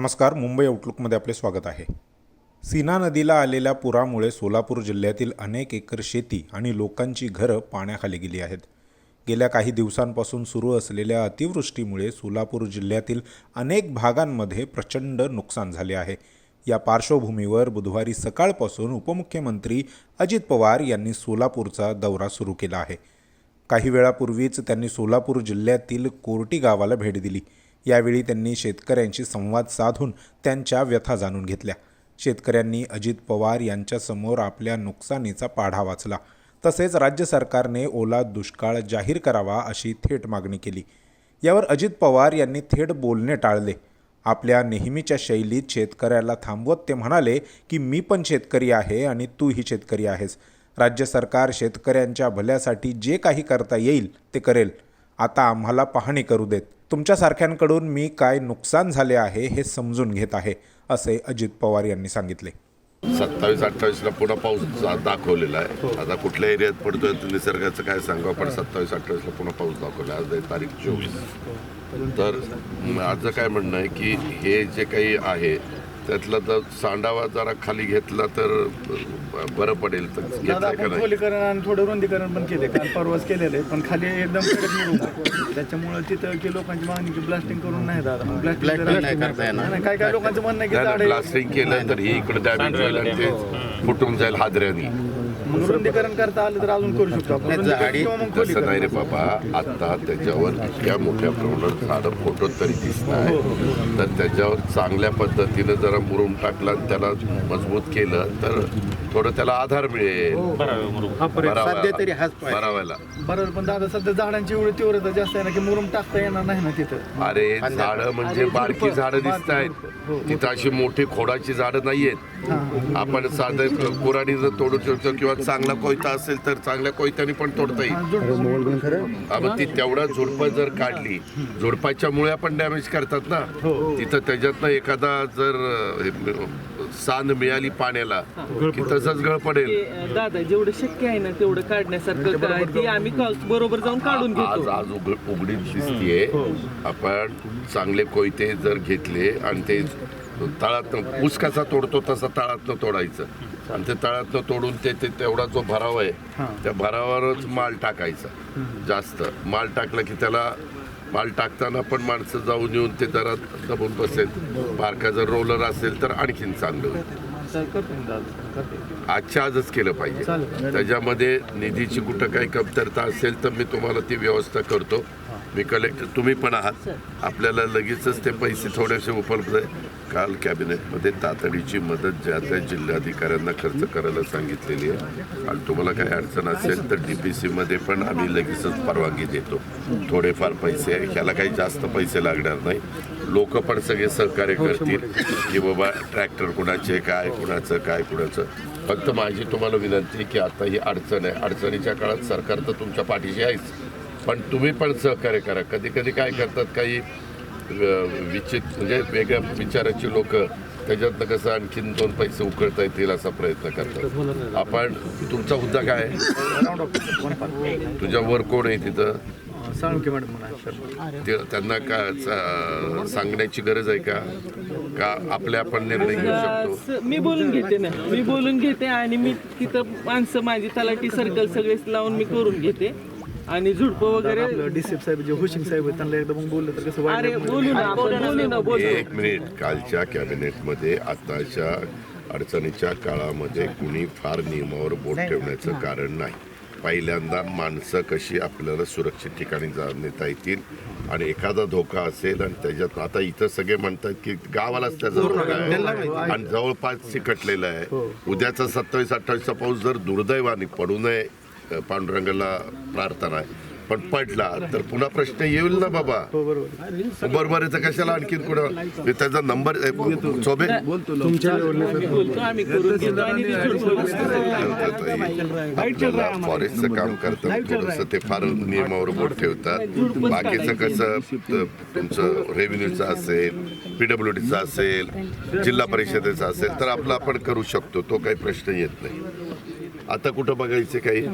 नमस्कार मुंबई आउटलुकमध्ये आपले स्वागत आहे. सीना नदीला आलेल्या पुरामुळे सोलापूर जिल्ह्यातील अनेक एकर शेती आणि लोकांची घरं पाण्याखाली गेली आहेत. गेल्या काही दिवसांपासून सुरू असलेल्या अतिवृष्टीमुळे सोलापूर जिल्ह्यातील अनेक भागांमध्ये प्रचंड नुकसान झाले आहे. या पार्श्वभूमीवर बुधवारी सकाळपासून उपमुख्यमंत्री अजित पवार यांनी सोलापूरचा दौरा सुरू केला आहे. काही वेळापूर्वीच त्यांनी सोलापूर जिल्ह्यातील कोर्टी गावाला भेट दिली. यावेळी त्यांनी शेतकऱ्यांशी संवाद साधून त्यांच्या व्यथा जाणून घेतल्या. शेतकऱ्यांनी अजित पवार यांच्यासमोर आपल्या नुकसानीचा पाढा वाचला. तसेच राज्य सरकारने ओला दुष्काळ जाहीर करावा अशी थेट मागणी केली. यावर अजित पवार यांनी थेट बोलणे टाळले. आपल्या नेहमीच्या शैलीत शेतकऱ्याला थांबवत ते म्हणाले की मी पण शेतकरी आहे आणि तूही शेतकरी आहेस. राज्य सरकार शेतकऱ्यांच्या भल्यासाठी जे काही करता येईल ते करेल. आता आम्हाला पाहणी करू देत. तुमच्यासारख्यांकडून मी काय नुकसान झाले आहे हे समजून घेत आहे असे अजित पवार यांनी सांगितले. सत्तावीस अठ्ठावीसला पुन्हा पाऊस दाखवलेला आहे. आता कुठल्या एरियात पडतोय निसर्गाचं काय सांगावं पण सत्तावीस अठ्ठावीसला पुन्हा पाऊस दाखवला. आज आहे तारीख चोवीस. तर माझं काय म्हणणं आहे की हे जे काही आहे त्यातला जर सांडावा जरा खाली घेतला तर बरं पडेल तर. का नाही? खोलीकरण आणि थोडं रुंदीकरण पण केले काल परवाच केलेलं आहे पण खाली एकदम कडक मुरुम आहे. त्याच्यामुळे तिथं की लोकांची मागणी की ब्लास्टिंग करून नाही दादा. मग ब्लास्टिंग नाही करता येणार. काय काय लोकांचं म्हणणं आहे की झाड ब्लास्टिंग केलं तर ही इकडे डॅमेज होईल आणि ते फुटून जाईल हादऱ्यानी. रुंदीकरण करता आलं तर अजून करू शकतो तसं खोलीकरण नाही रे बाबा आता त्याच्यावर इतक्या मोठ्या प्रमाणात झाडं फोटो तरी दिसत आहे तर त्याच्यावर चांगल्या पद्धतीनं जरा मुरुम टाकला त्याला मजबूत केलं तर थोडं त्याला आधार मिळेल. सध्या तरी हाच पाहिजे. बरावायला. बरोबर पण दादा सध्या झाडांची एवढी तीव्रता जास्त आहे ना की मुरुम टाकता येणार नाही ना तिथं. अरे झाडं म्हणजे बारकी झाडं दिसत आहेत. तिथं अशी मोठी खोडाची झाडं नाहीयेत. आपण साधं कोराडी जर तोडू शकतो किंवा चांगला कोयता असेल तर चांगल्या कोयत्याने पण तोडता येईल. हा, मग ती तेवढा झुडपं जर काढली झुडपाच्या मुळ्या पण डॅमेज करतात ना तिथं त्याच्यातनं एखादा जर सांद मिळाली पाण्याला की तसंच गळ पडेल. दादा जेवढं शक्य आहे ना तेवढं काढण्यासारखं काय ते आम्ही का- बरोबर जाऊन काढून आज घेतो. आज उघड उघडीत दिसतीये. आपण चांगले कोयते जर घेतले आणि ते तळातनं ऊस कसा तोडतो तसा तळातनं तोडायचं. आणि ते तळातनं तोडून ते ते तेवढा जो भराव आहे त्या भरावावरच माल टाकायचा. जास्त. माल टाकला की त्याला माल टाकताना पण माणसं जाऊन येऊन ते जरा दबून बसेल. बारका जर रोलर असेल तर आणखीन चांगलं. होईल आजच्या आजच केलं पाहिजे. त्याच्यामध्ये निधीची कुठं काही कमतरता असेल तर मी तुम्हाला ती व्यवस्था करतो. मी कलेक्टर तुम्ही पण आहात. आपल्याला लगेचच ते पैसे थोडेसे उपलब्ध आहे काल कॅबिनेटमध्ये तातडीची मदत ज्या त्या जिल्हाधिकाऱ्यांना खर्च करायला सांगितलेली आहे. आणि तुम्हाला काही अडचण असेल तर डी पी सीमध्ये पण आम्ही लगेचच परवानगी देतो. थोडेफार पैसे ह्याला काही जास्त पैसे लागणार नाही. लोक पण सगळे सहकार्य करतील की बाबा ट्रॅक्टर कुणाचे काय कुणाचं काय कुणाचं. फक्त माझी तुम्हाला विनंती आहे की आता ही अडचण आहे. अडचणीच्या काळात सरकार तर तुमच्या पाठीशी आहेच. पण तुम्ही पण सहकार्य करा. कधी कधी काय करतात काही विचित म्हणजे वेगळ्या विचाराची लोक त्याच्यातनं कसं आणखीन दोन पैसे उकळता येतील असा प्रयत्न करतात. आपण तुमचा मुद्दा काय आहे? तुझ्यावर कोण आहे तिथं? ते त्यांना का सांगण्याची गरज आहे का? का आपले आपण निर्णय घेऊ शकतो? मी बोलून घेते ना. मी बोलून घेते आणि मी तिथं माणसं माझी तलाठी सर्कल सगळेच लावून मी करून घेते. आणि झुडपं वगैरे डीसीएफ साहेब जे हुशिंग साहेब आहेत त्यांना एकदा मग बोललं तर कसं अरे वाईट बोलू ना आपण बोलू ना बोलू. एक मिनिट. कालच्या कॅबिनेटमध्ये आताच्या अडचणीच्या काळामध्ये कुणी फार नियमावर बोट ठेवण्याचं कारण नाही. पहिल्यांदा माणसं कशी आपल्याला सुरक्षित ठिकाणी जा नेता येतील? आणि एखादा धोका असेल आणि त्याच्यात आता इथं सगळे म्हणतात की गावालाच त्याचा धोका आहे. आणि जवळपास चिकटलेलं आहे. उद्याचा सत्तावीस अठ्ठावीसचा पाऊस जर दुर्दैवाने पडू नये पांडुरंगाला प्रार्थना आहे. पण पडला तर पुन्हा प्रश्न येईल ना बाबा. बरोबर कशाला आणखीन कुठं? मी त्याचा नंबर सोबे? फॉरेस्टचं काम करतात थोडस ते फार नियमावर बोट ठेवतात. बाकीचं कसं तुमचं रेव्हेन्यूचं असेल पीडब्ल्यू डीचं असेल जिल्हा परिषदेचं असेल तर आपलं आपण करू शकतो. तो काही प्रश्न येत नाही. आता कुठं बघायचं काही?